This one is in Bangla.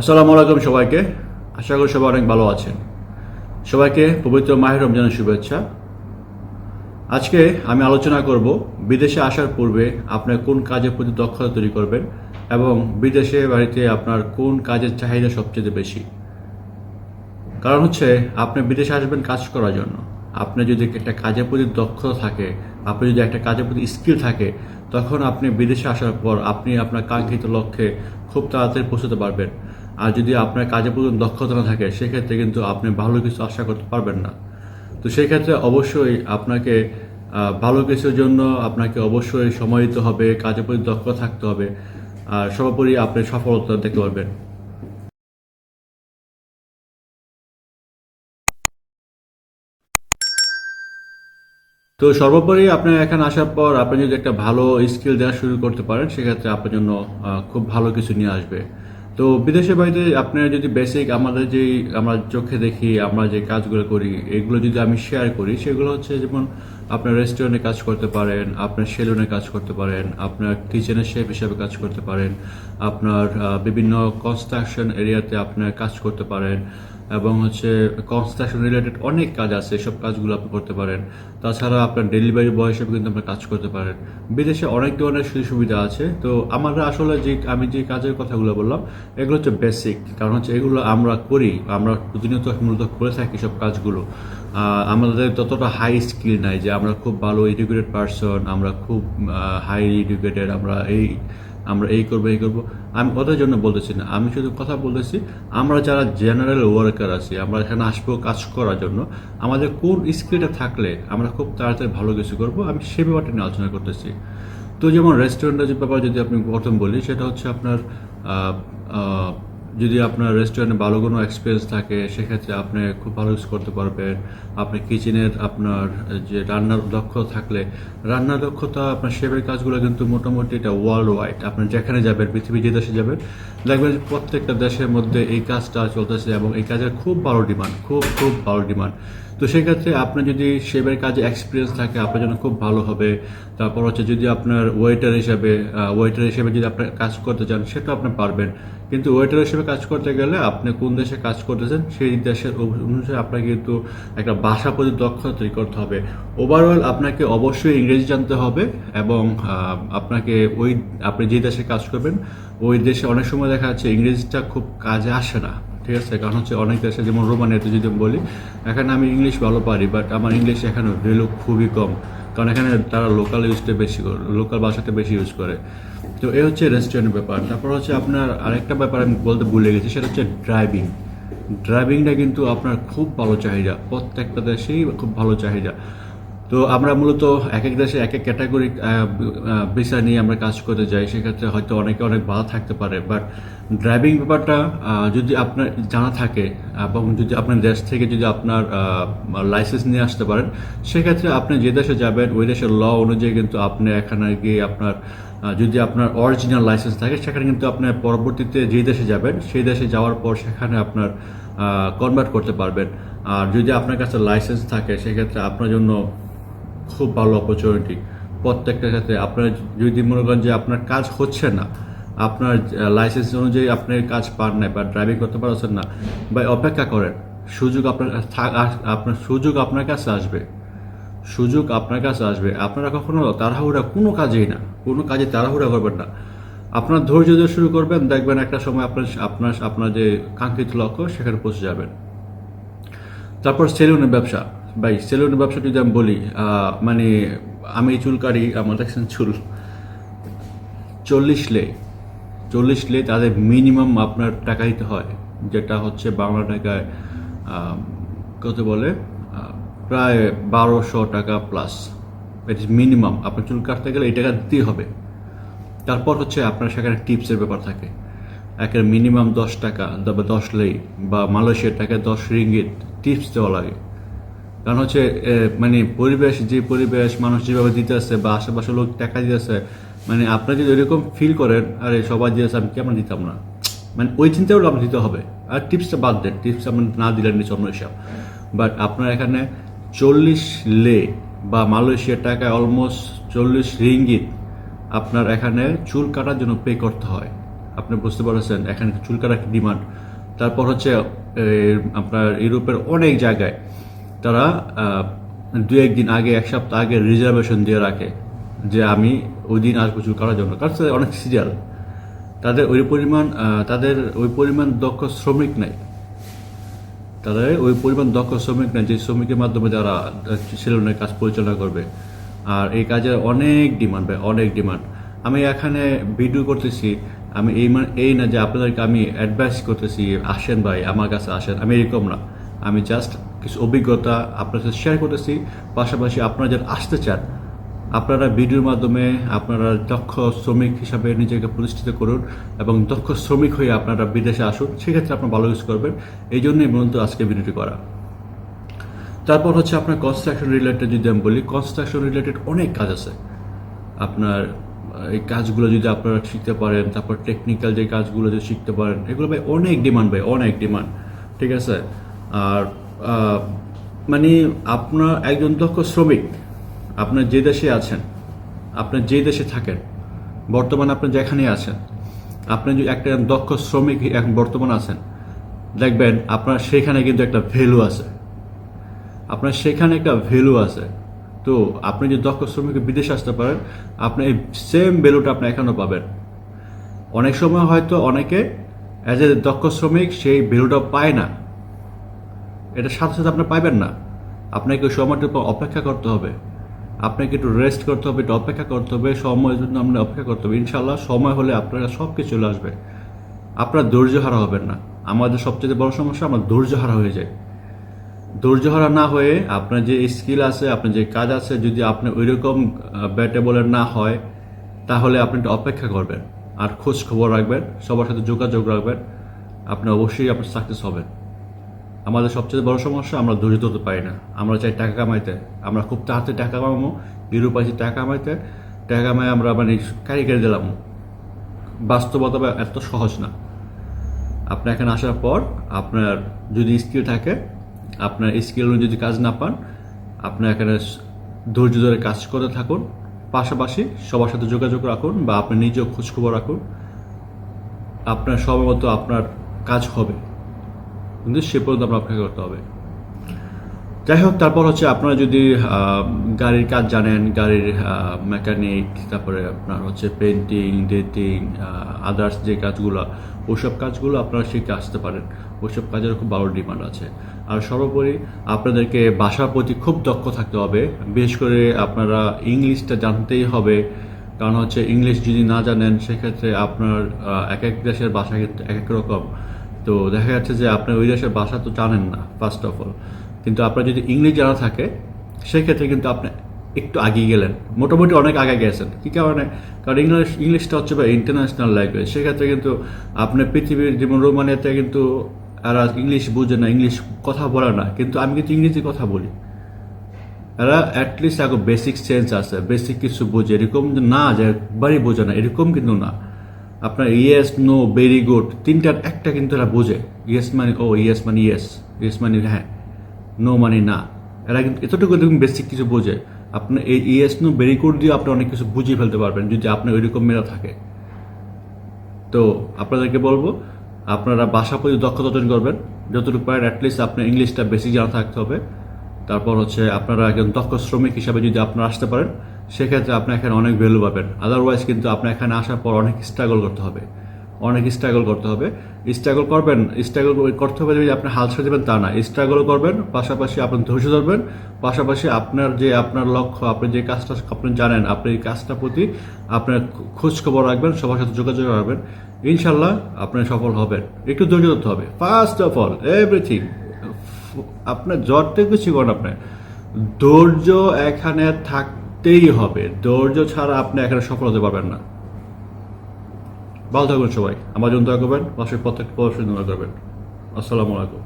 আসসালামু আলাইকুম সবাইকে। আশা করি সবাই অনেক ভালো আছেন। সবাইকে পবিত্র মাহের রমজানের শুভেচ্ছা। আজকে আমি আলোচনা করব বিদেশে আসার পূর্বে আপনার কোন কাজের প্রতি দক্ষতা তৈরি করবেন এবং বিদেশে বাড়িতে আপনার কোন কাজের চাহিদা সবচেয়ে বেশি। কারণ হচ্ছে, আপনি বিদেশে আসবেন কাজ করার জন্য। আপনি যদি একটা কাজের প্রতি দক্ষতা থাকে, আপনি যদি একটা কাজের প্রতি স্কিল থাকে, তখন আপনি বিদেশে আসার পর আপনি আপনার কাঙ্ক্ষিত লক্ষ্যে খুব তাড়াতাড়ি পৌঁছতে পারবেন। আর যদি আপনার কাজের প্রতি দক্ষতা না থাকে, সেক্ষেত্রে কিন্তু আপনি ভালো কিছু আশা করতে পারবেন না। তো সেই ক্ষেত্রে অবশ্যই আপনাকে ভালো কিছুর জন্য আপনাকে অবশ্যই সময় দিতে হবে, কাজের প্রতি দক্ষ থাকতে হবে, আর সর্বোপরি আপনি সফলতা দেখতে পারবেন। তো সর্বোপরি আপনার এখানে আসার পর আপনি যদি একটা ভালো স্কিল দেওয়া শুরু করতে পারেন, সেক্ষেত্রে আপনার জন্য খুব ভালো কিছু নিয়ে আসবে। তো বিদেশে বাড়িতে আপনার যদি বেসিক আমাদের যে আমরা চোখে দেখি, আমরা যে কাজগুলো করি, এগুলো যদি আমি শেয়ার করি, সেগুলো হচ্ছে যেমন আপনার রেস্টুরেন্টে কাজ করতে পারেন, আপনার সেলুনে কাজ করতে পারেন, আপনার কিচেনের শেফ হিসাবে কাজ করতে পারেন, আপনার বিভিন্ন কনস্ট্রাকশন এরিয়াতে আপনার কাজ করতে পারেন এবং হচ্ছে কনস্ট্রাকশন রিলেটেড অনেক কাজ আছে, এসব কাজগুলো আপনি করতে পারেন। তাছাড়া আপনার ডেলিভারি বয় হিসেবে কিন্তু আপনি কাজ করতে পারেন। বিদেশে অনেক ধরনের সুযোগ সুবিধা আছে। তো আমরা আসলে যে, আমি যে কাজের কথাগুলো বললাম, এগুলো হচ্ছে বেসিক কারণ হচ্ছে এগুলো আমরা করি, আমরা প্রতিনিয়ত মূলত করে থাকি সব কাজগুলো। আমাদের ততটা হাই স্কিল নাই যে আমরা খুব ভালো এডুকেটেড পারসন আমরা খুব হাই এডুকেটেড আমরা এই আমরা এই করব এই করব। আমি ওদের জন্য বলতেছি না, আমি শুধু কথা বলতেছি, আমরা যারা জেনারেল ওয়ার্কার আছি, আমরা এখানে আসব কাজ করার জন্য, আমাদের কোন স্কিলটা থাকলে আমরা খুব তাড়াতাড়ি ভালো কিছু করব, আমি সে ব্যাপারটা নিয়ে আলোচনা করতেছি। তো যেমন রেস্টুরেন্টের ব্যাপার যদি আপনি প্রথম বলি, সেটা হচ্ছে আপনার যদি আপনার রেস্টুরেন্টে ভালো কোনো এক্সপিরিয়েন্স থাকে, সেক্ষেত্রে আপনি খুব ভালো ইউজ করতে পারবেন। আপনি কিচেনের আপনার যে রান্নার দক্ষ থাকলে, রান্নার দক্ষতা আপনার শেফের কাজগুলো কিন্তু মোটামুটি এটা ওয়ার্ল্ড ওয়াইড আপনি যেখানে যাবেন, পৃথিবী যে দেশে যাবেন, দেখবেন প্রত্যেকটা দেশের মধ্যে এই কাজটা চলতেছে এবং এই কাজের খুব ভালো ডিমান্ড খুব খুব ভালো ডিমান্ড তো সেক্ষেত্রে আপনার যদি শেফের কাজে এক্সপিরিয়েন্স থাকে, আপনার জন্য খুব ভালো হবে। তারপর হচ্ছে যদি আপনার ওয়েটার হিসাবে ওয়েটার হিসেবে যদি আপনার কাজ করতে চান সেটা আপনি পারবেন। কিন্তু ওয়েটার হিসেবে কাজ করতে গেলে আপনি কোন দেশে কাজ করতেছেন, সেই দেশের অনুসারে আপনাকে কিন্তু একটা ভাষা প্রতি দক্ষতা তৈরি করতে হবে। ওভারঅল আপনাকে অবশ্যই ইংরেজি জানতে হবে এবং আপনাকে ওই, আপনি যে দেশে কাজ করবেন, ওই দেশে অনেক সময় দেখা যাচ্ছে ইংরেজিটা খুব কাজে আসে না। ঠিক আছে? কারণ হচ্ছে অনেক দেশে যেমন রোমানিয়াতে যদি বলি, এখানে আমি ইংলিশ ভালো পারি বাট আমার ইংলিশ এখানে ভ্যালু খুবই কম। কারণ এখানে তারা লোকাল ইউজটা বেশি করে লোকাল ভাষাটা বেশি ইউজ করে। তো এই হচ্ছে রেস্টুরেন্টের ব্যাপার। তারপর হচ্ছে আপনার আরেকটা ব্যাপার আমি বলতে ভুলে গেছি, সেটা হচ্ছে ড্রাইভিং ড্রাইভিংটা কিন্তু আপনার খুব ভালো চাহিদা। প্রত্যেকটা দেশেই খুব ভালো চাহিদা। তো আমরা মূলত এক এক দেশে এক এক ক্যাটাগরি ভিসা নিয়ে আমরা কাজ করতে যাই। সেক্ষেত্রে হয়তো অনেকে অনেক ভালো থাকতে পারে বাট ড্রাইভিং ব্যাপারটা যদি আপনার জানা থাকে এবং যদি আপনার দেশ থেকে যদি আপনার লাইসেন্স নিয়ে আসতে পারেন, সেক্ষেত্রে আপনি যে দেশে যাবেন, ওই দেশের ল অনুযায়ী কিন্তু আপনি এখানে গিয়ে আপনার যদি আপনার অরিজিনাল লাইসেন্স থাকে, সেখানে কিন্তু আপনার পরবর্তীতে যে দেশে যাবেন, সেই দেশে যাওয়ার পর সেখানে আপনার কনভার্ট করতে পারবেন। আর যদি আপনার কাছে লাইসেন্স থাকে, সেক্ষেত্রে আপনার জন্য খুব ভালো অপরচুনিটি প্রত্যেকটা ক্ষেত্রে আপনার যদি মনে করেন যে আপনার কাজ হচ্ছে না আপনার লাইসেন্স অনুযায়ী আপনি কাজ পান নাই বা ড্রাইভিং করতে পারছেন না বা অপেক্ষা করেন, সুযোগ আপনার আপনার সুযোগ আপনার কাছে আসবে। সুযোগ আপনার কাছে আসবে। আপনারা কখনো তাড়াহুড়া কোনো কাজেই না, কোনো কাজে তাড়াহুড়া করবেন না। আপনার ধৈর্য দিয়ে শুরু করবেন, দেখবেন একটা সময় আপনার আপনার আপনার যে কাঙ্ক্ষিত লক্ষ্য, সেখানে পৌঁছে যাবেন। তারপর সেলুনের ব্যবসা। ভাই সেলুনের ব্যবসা যদি আমি বলি মানে আমি চুল কাটি, আমার দেখছেন চুল। চল্লিশ লে। চল্লিশ লে তাদের মিনিমাম আপনার টাকা দিতে হয়, যেটা হচ্ছে বাংলা টাকায় কত বলে প্রায় বারোশো টাকা প্লাস ইট মিনিমাম আপনার চুল কাটতে গেলে এই টাকা দিতেই হবে। তারপর হচ্ছে আপনার সেখানে টিপসের ব্যাপার থাকে। একের মিনিমাম দশ টাকা তবে দশ লেই বা মালয়েশিয়ার টাকায় দশ রিঙ্গিত টিপস দেওয়া লাগে। কারণ হচ্ছে মানে পরিবেশ, যে পরিবেশ মানুষ যেভাবে দিতেছে বা আশেপাশে লোক টাকা দিতেছে মানে আপনারা যদি এরকম ফিল করেন, আরে সবাই দিয়েছে আমি কেমন দিতাম না? মানে ওই চিন্তাও আপনার দিতে হবে। আর টিপসটা বাদ দেন টিপস আপনি না দিলেন নিচে অন্য হিসাব। বাট আপনার এখানে চল্লিশ লে বা মালয়েশিয়ার টাকায় অলমোস্ট চল্লিশ রিঙ্গিত আপনার এখানে চুল কাটার জন্য পে করতে হয়। আপনি বুঝতে পারছেন, এখানে চুল কাটা ডিমান্ড তারপর হচ্ছে আপনার ইউরোপের অনেক জায়গায় তারা দু একদিন আগে, এক সপ্তাহ আগে রিজার্ভেশন দিয়ে রাখে। যে আমি ওই দিন আসব চুল কাটার জন্য কারণ অনেক সিরিয়াল। তাদের ওই পরিমাণ তাদের ওই পরিমাণ দক্ষ শ্রমিক নাই। তাদের ওই পরিমাণ দক্ষ শ্রমিক নেই, যে শ্রমিকের মাধ্যমে যারা সেলুনের কাজ পরিচালনা করবে। আর এই কাজের অনেক ডিমান্ড ভাই, অনেক ডিমান্ড। আমি এখানে ভিডিও করতেছি, আমি এই মানে এই না যে আপনাদেরকে আমি অ্যাডভাইস করতেছি, আসেন ভাই, আমার কাছে আসেন। আমি এরকম না। আমি জাস্ট কিছু অভিজ্ঞতা আপনার সাথে শেয়ার করতেছি। পাশাপাশি আপনারা যারা আসতে চান আপনারা ভিডিওর মাধ্যমে আপনারা দক্ষ শ্রমিক হিসাবে নিজেকে প্রতিষ্ঠিত করুন এবং দক্ষ শ্রমিক হয়ে আপনারা বিদেশে আসুন, সেক্ষেত্রে আপনার ভালো ইউজ করবেন। এই জন্যই মূলত আজকে ভিডিওটি করা। তারপর হচ্ছে আপনার কনস্ট্রাকশন রিলেটেড যদি আমি বলি কনস্ট্রাকশন রিলেটেড অনেক কাজ আছে। আপনার এই কাজগুলো যদি আপনারা শিখতে পারেন, তারপর টেকনিক্যাল যে কাজগুলো যদি শিখতে পারেন, এগুলো ভাই অনেক ডিমান্ড ভাই, অনেক ডিমান্ড ঠিক আছে? আর মানে আপনার একজন দক্ষ শ্রমিক আপনার যে দেশে আছেন, আপনার যে দেশে থাকেন, বর্তমানে আপনি যেখানে আছেন, আপনি যদি একটা দক্ষ শ্রমিক এখন বর্তমান আছেন, দেখবেন আপনার সেখানে কিন্তু একটা ভ্যালু আছে। আপনার সেখানে একটা ভ্যালু আছে। তো আপনি যদি দক্ষ শ্রমিক বিদেশে আসতে পারেন, আপনি এই সেম ভ্যালুটা আপনি এখানেও পাবেন। অনেক সময় হয়তো অনেকে অ্যাজ এ দক্ষ শ্রমিক সেই ভ্যালুটা পায় না। এটা সাথে সাথে আপনি পাইবেন না। আপনাকে সময়টার উপর অপেক্ষা করতে হবে। আপনাকে একটু রেস্ট করতে হবে, একটু অপেক্ষা করতে হবে, সময়ের জন্য আপনার অপেক্ষা করতে হবে। ইনশাল্লাহ সময় হলে আপনারা সব কিছু চলে আসবে। আপনার ধৈর্য হারা হবেন না। আমাদের সবচেয়ে বড় সমস্যা, আমরা ধৈর্য হারা হয়ে যায় ধৈর্যহারা না হয়ে আপনার যে স্কিল আছে, আপনার যে কাজ আছে, যদি আপনি ওই রকম ব্যাটে ব্যাটেবলের না হয়, তাহলে আপনি একটু অপেক্ষা করবেন। আর খোঁজ খবর রাখবেন, সবার সাথে যোগাযোগ রাখবেন। আপনি অবশ্যই আপনার সাকসেস হবেন। আমাদের সবচেয়ে বড় সমস্যা, আমরা ধৈর্য ধরতে পারি না। আমরা চাই টাকা কামাইতে। আমরা খুব তাড়াতাড়ি টাকা কামাবো। আছি টাকা কামাইতে, টাকা কামাই আমরা মানে কারিগরি দিলাম। বাস্তবতা এত সহজ না। আপনি এখানে আসার পর আপনার যদি স্কিল থাকে, আপনার স্কিল যদি কাজ না পান, আপনি এখানে ধৈর্য ধরে কাজ করতে থাকুন। পাশাপাশি সবার সাথে যোগাযোগ রাখুন বা আপনি নিজেও খোঁজখবর রাখুন। আপনার সময় মতো আপনার কাজ হবে। কিন্তু সে পর্যন্ত আপনার অপেক্ষা করতে হবে। যাই হোক, তারপর হচ্ছে আপনারা যদি গাড়ির কাজ জানেন, গাড়ির মেকানিক তারপরে আপনার হচ্ছে পেন্টিং ডেটিং আদার্স যে কাজগুলো, ওইসব কাজগুলো আপনারা শিখে আসতে পারেন। ওইসব কাজের খুব ভালো ডিমান্ড আছে। আর সর্বোপরি আপনাদেরকে ভাষার প্রতি খুব দক্ষ থাকতে হবে। বিশেষ করে আপনারা ইংলিশটা জানতেই হবে। কারণ হচ্ছে ইংলিশ যদি না জানেন, সেক্ষেত্রে আপনার এক এক দেশের ভাষা কিন্তু এক এক রকম। তো দেখা যাচ্ছে যে আপনি ওই দেশের ভাষা তো জানেন না ফার্স্ট অফ অল কিন্তু আপনার যদি ইংলিশ জানা থাকে, সেক্ষেত্রে কিন্তু আপনি একটু আগিয়ে গেলেন। মোটামুটি অনেক আগে গেছেন। কি কারণে? কারণ ইংলিশ, ইংলিশটা হচ্ছে বা ইন্টারন্যাশনাল ল্যাঙ্গুয়েজ সেক্ষেত্রে কিন্তু আপনি পৃথিবীর, যেমন রোমানিয়াতে কিন্তু এরা ইংলিশ বুঝে না, ইংলিশ কথা বলে না। কিন্তু আমি কিন্তু ইংরেজি কথা বলি। এরা অ্যাটলিস্ট এখন বেসিক সেন্স আছে বেসিক কিছু বোঝে। এরকম না যে একবারই বোঝে না, এরকম কিন্তু না। আপনার ইয়েস নো ভেরি গুড তিনটার একটা কিন্তু এরা বোঝে। ইয়েস মানে ও ইয়েস মানে ইয়েস ইয়েস মানে হ্যাঁ নো মানে না। এরা কিন্তু এতটুকু দেখুন বেসিক কিছু বোঝে। আপনার এই ইয়েস নো ভেরি গুড দিয়ে আপনি অনেক কিছু বুঝিয়ে ফেলতে পারবেন যদি আপনার ওইরকম মেলা থাকে। তো আপনাদেরকে বলব, আপনারা ভাষা প্রতি দক্ষতা অর্জন করবেন। যতটুকু পারেন অ্যাটলিস্ট আপনার ইংলিশটা বেশি জানা থাকতে হবে। তারপর হচ্ছে আপনারা একজন দক্ষ শ্রমিক হিসাবে যদি আপনারা আসতে পারেন সেক্ষেত্রে আপনি এখানে অনেক ভ্যালু পাবেন। আদারওয়াইজ কিন্তু আপনার এখানে আসার পর অনেক স্ট্রাগল করতে হবে। অনেক স্ট্রাগল করতে হবে। স্ট্রাগল করবেন স্ট্রাগল করতে হবে যে আপনি হাল ছেড়ে দেবেন তা না। স্ট্রাগল করবেন, পাশাপাশি আপনি ধৈর্য ধরবেন, পাশাপাশি আপনার যে আপনার লক্ষ্য, আপনি যে কাজটা আপনি জানেন, আপনি এই কাজটার প্রতি আপনার খোঁজ খবর রাখবেন, সবার সাথে যোগাযোগ রাখবেন। ইনশাল্লাহ আপনি সফল হবেন। একটু ধৈর্য ধরতে হবে। ফার্স্ট অফ অল এভরিথিং আপনার জ্বর থেকে কিছু করেন আপনার ধৈর্য এখানে থাকতেই হবে। ধৈর্য ছাড়া আপনি এখানে সফল হতে পারবেন না। ভালো থাকবেন সবাই। আমার জন্য দয়া করবেন। পাশের প্রত্যেকটা পড়াশোনা করবেন আসসালামু আলাইকুম।